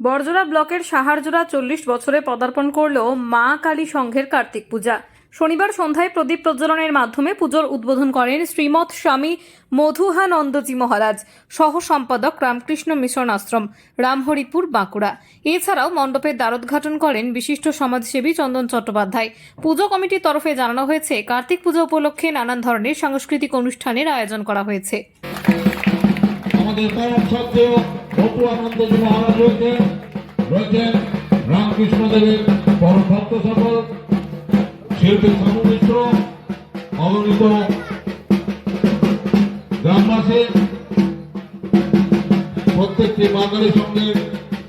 বরজোড়া ব্লকের সাহারজোড়া চল্লিশ বছরে পদার্পণ করল মা কালী সংঘের কার্তিক পূজা। শনিবার সন্ধ্যায় প্রদীপ প্রজ্বলনের মাধ্যমে পুজোর উদ্বোধন করেন শ্রীমৎ স্বামী মধুহানন্দজি মহারাজ, সহ সম্পাদক রামকৃষ্ণ মিশন আশ্রম, রামহরিপুর, বাঁকুড়া। এছাড়াও মণ্ডপের দ্বারোদ্ঘাটন করেন বিশিষ্ট সমাজসেবী চন্দন চট্টোপাধ্যায়। পুজো কমিটির তরফে জানানো হয়েছে, কার্তিক পূজা উপলক্ষে নানান ধরনের সাংস্কৃতিক অনুষ্ঠানের আয়োজন করা হয়েছে। আমাদের বপু আনন্দজি মহারাজ রয়েছেন রয়েছেন রামকৃষ্ণ দেবের পরম ভক্ত সফল, শিল্পী সামু মিশ্র, অগণিত গ্রামবাসী, প্রত্যেকটি বাঙালি সঙ্গের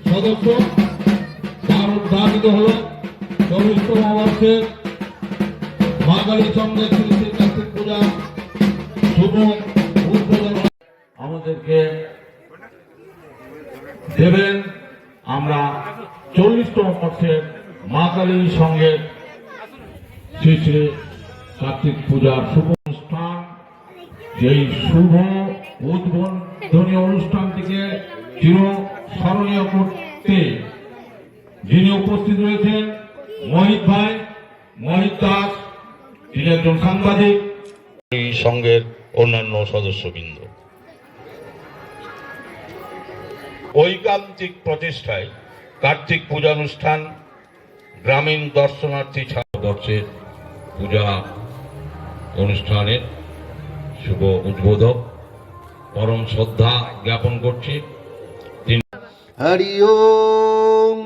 সদস্য তার উদ্ঘাটিত হল চল্লিশতম বর্ষের বাঙালি সঙ্গের শ্রী শ্রী কার্তিক পূজা, শুভ উদ্বোধন। আমাদেরকে দেবেন, আমরা চল্লিশতম বর্ষের মা কালীর সঙ্গে শ্রী শ্রী কার্তিক পূজার শুভ অনুষ্ঠান, যেই শুভ উদ্বোধনী অনুষ্ঠানটিকে চির স্মরণীয় করতে যিনি উপস্থিত রয়েছেন, মোহিত ভাই, মোহিত দাস তিনি একজন সাংবাদিক সংঘের অন্যান্য সদস্যবৃন্দ। ঐকান্তিক প্রচেষ্টায় কার্তিক পূজানুষ্ঠান, গ্রামীণ দর্শনার্থী ছাত্রবর্ষের পূজা অনুষ্ঠানের শুভ উদ্বোধক। পরম শ্রদ্ধা জ্ঞাপন করছি। হরি ওম,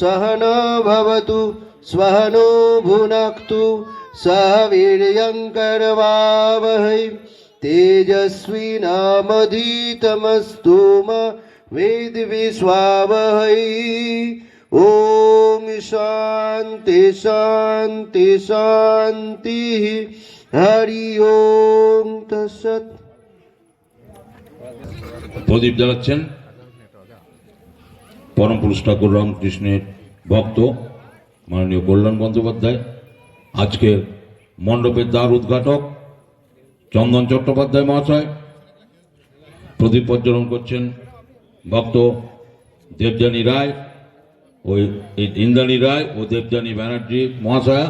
সহন ভবতু সহনো ভুনাক্তু সবীর্যঙ্করবাবহৈ তেজস্বী নামধীতমস্তু মা वेदविश्वावहै ॐ शान्ति शान्ति शान्तिः हरि ओम् तत्सत् প্রদীপ জ্বালাচ্ছেন পরম পুরুষ ঠাকুর রামকৃষ্ণের ভক্ত মাননীয় কল্যাণ বন্দ্যোপাধ্যায় আজকের মণ্ডপের দ্বার উদ্ঘাটক চন্দন চট্টোপাধ্যায় মহাশয় প্রদীপ প্রজ্বলন করছেন ভক্ত দেবযানী রায়, ওই ইন্দ্রাণী রায় ও দেবযানী ব্যানার্জি মহাশয়া।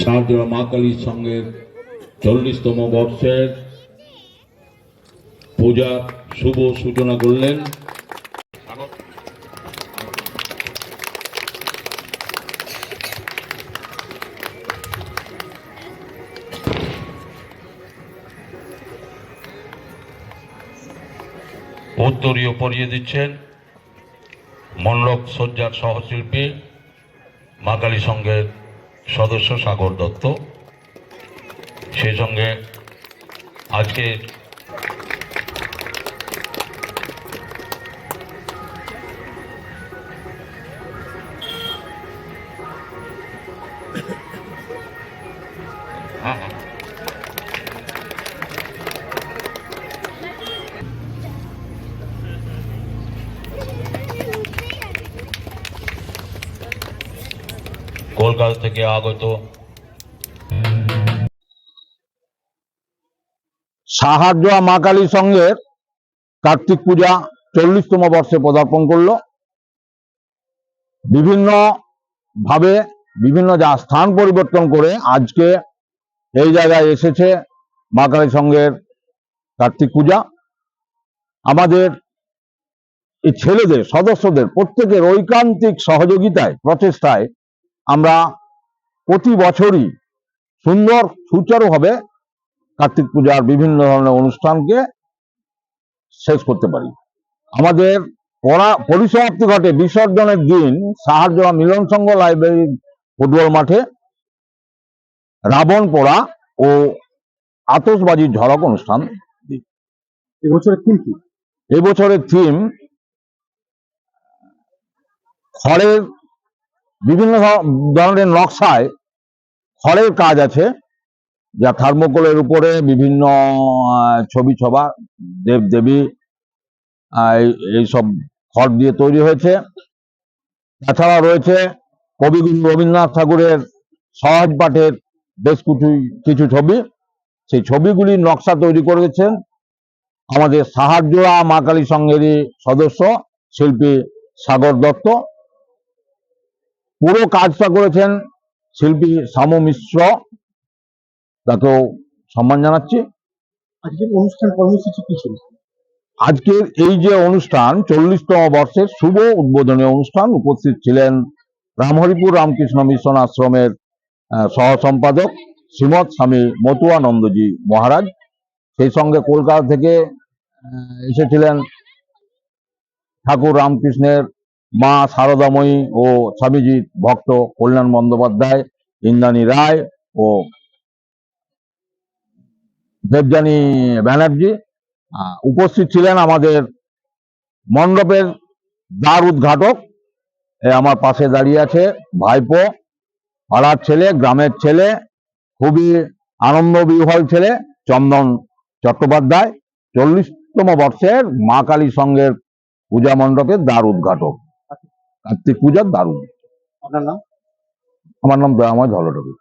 শারদা মা কালীর সঙ্গে চল্লিশতম বর্ষের পূজার শুভ সূচনা করলেন। উত্তরীয় পরিয়ে দিচ্ছেন মণ্ডপ সজ্জার সহশিল্পী মাকালী সংঘের সদস্য সাগর দত্ত। সেই সঙ্গে আজকে কলকাতা থেকে আগত। সাহায্য মা কালী সংঘের কার্তিক পূজা চল্লিশতম বর্ষে পদার্পণ করল। বিভিন্ন ভাবে বিভিন্ন যা স্থান পরিবর্তন করে আজকে এই জায়গায় এসেছে মা কালী সংঘের কার্তিক পূজা। আমাদের এই ছেলেদের, সদস্যদের প্রত্যেকের ঐকান্তিক সহযোগিতায়, প্রচেষ্টায় আমরা প্রতি বছরই সুন্দর সুচারুভাবে কার্তিক পূজার বিভিন্ন ধরনের অনুষ্ঠানকে শেষ করতে পারি। আমাদের পড়া পরিসমাপ্তি ঘটে বিসর্জনের দিন সাহায্য মিলন সংঘ লাইব্রেরির ফুটবল মাঠে রাবণ পোড়া ও আতসবাজির ঝড়ক অনুষ্ঠান এবছরের থিম কি? এবছরের থিম খড়ের বিভিন্ন ধরনের নকশায় খড়ের কাজ আছে, যা থার্মোকলের উপরে বিভিন্ন ছবি ছবা, দেব দেবী এইসব খড় দিয়ে তৈরি হয়েছে। তাছাড়া রয়েছে কবিগুরু রবীন্দ্রনাথ ঠাকুরের সহজ পাঠের বেশ কিছু কিছু ছবি। সেই ছবিগুলির নকশা তৈরি করেছেন আমাদের সাহারজোড়া মা কালী সংঘেরই সদস্য, শিল্পী সাগর দত্ত। পুরো কাজটা করেছেন শিল্পী শামু মিশ্র। তাকেও সম্মান জানাচ্ছি। আজকের অনুষ্ঠান কর্মসূচি কি ছিল? আজকের এই যে অনুষ্ঠান চল্লিশতম বর্ষের শুভ উদ্বোধনী অনুষ্ঠান উপস্থিত ছিলেন রামহরিপুর রামকৃষ্ণ মিশন আশ্রমের সহ সম্পাদক শ্রীমৎ স্বামী মতুয়ানন্দজি মহারাজ। সেই সঙ্গে কলকাতা থেকে এসেছিলেন ঠাকুর রামকৃষ্ণের মা শারদাময়ী ও স্বামীজির ভক্ত কল্যাণ বন্দ্যোপাধ্যায়, ইন্দ্রাণী রায় ও দেবযানী ব্যানার্জি উপস্থিত ছিলেন আমাদের মণ্ডপের দ্বার উদ্ঘাটক। এ আমার পাশে দাঁড়িয়ে আছে ভাইপো, পাড়ার ছেলে, গ্রামের ছেলে, খুবই আনন্দ বিহ্বল ছেলে, চন্দন চট্টোপাধ্যায়, চল্লিশতম বর্ষের মা কালী সংঘের পূজা মণ্ডপের দ্বার উদ্ঘাটক। কার্তিক পূজা দারুণ। আপনার নাম আমার নাম দয়াময় ধলটবি